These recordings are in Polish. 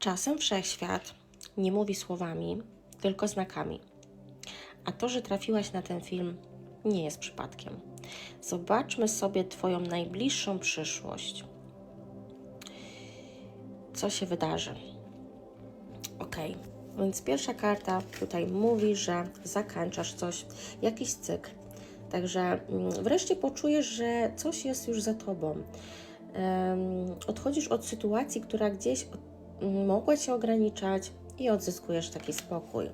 Czasem wszechświat nie mówi słowami, tylko znakami. A to, że trafiłaś na ten film, nie jest przypadkiem. Zobaczmy sobie Twoją najbliższą przyszłość. Co się wydarzy? Ok, więc pierwsza karta tutaj mówi, że zakończasz coś, jakiś cykl. Także mm, wreszcie poczujesz, że coś jest już za tobą. Odchodzisz od sytuacji, która gdzieś mogła cię ograniczać i odzyskujesz taki spokój.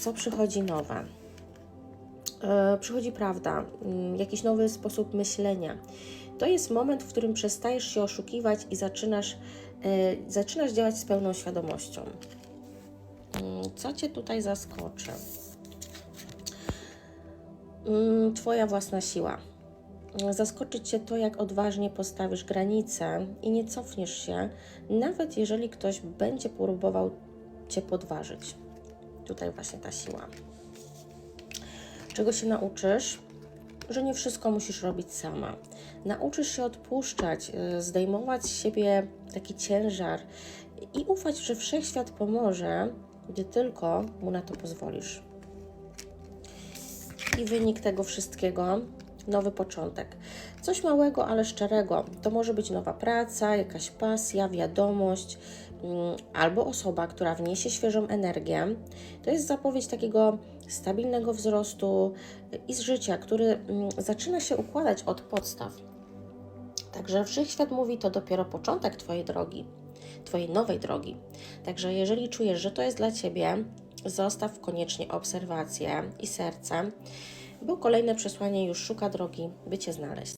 Co przychodzi nowe? E, przychodzi prawda, mm, jakiś nowy sposób myślenia. To jest moment, w którym przestajesz się oszukiwać i zaczynasz, e, zaczynasz działać z pełną świadomością. Mm, Co Cię tutaj zaskoczy? Mm, Twoja własna siła. Zaskoczy Cię to, jak odważnie postawisz granice i nie cofniesz się, nawet jeżeli ktoś będzie próbował Cię podważyć. Tutaj właśnie ta siła. Czego się nauczysz? Że nie wszystko musisz robić sama. Nauczysz się odpuszczać, y, zdejmować z siebie taki ciężar i ufać, że wszechświat pomoże, gdy tylko mu na to pozwolisz. I wynik tego wszystkiego nowy początek. Coś małego, ale szczerego. To może być nowa praca, jakaś pasja, wiadomość mm, albo osoba, która wniesie świeżą energię. To jest zapowiedź takiego stabilnego wzrostu i z życia, który mm, zaczyna się układać od podstaw. Także wszechświat mówi, to dopiero początek Twojej drogi, Twojej nowej drogi. Także jeżeli czujesz, że to jest dla Ciebie, zostaw koniecznie obserwację i serce, bo kolejne przesłanie już szuka drogi, by Cię znaleźć.